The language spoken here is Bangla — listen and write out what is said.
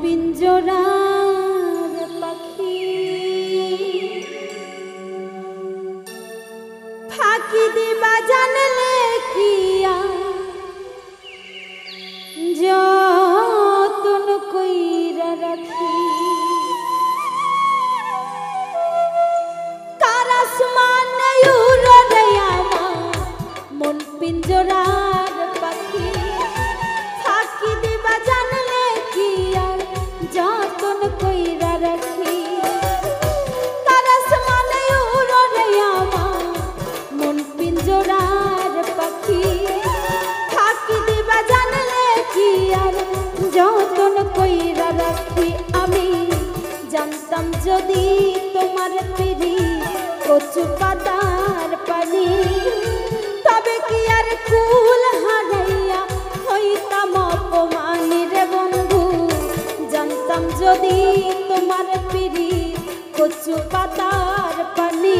পিঞ্জরার পাখি। ফাঁকি দিবা জানলে কিয়া কইরা আমি? জানতাম যদি তোমার পিড়ি কচু পাতার পানি, তবে কি আর কুল হারাইয়া হইতাম অপমানি রে বন্ধু? জানতাম যদি তোমার পিড়ি কচু পাতার পানি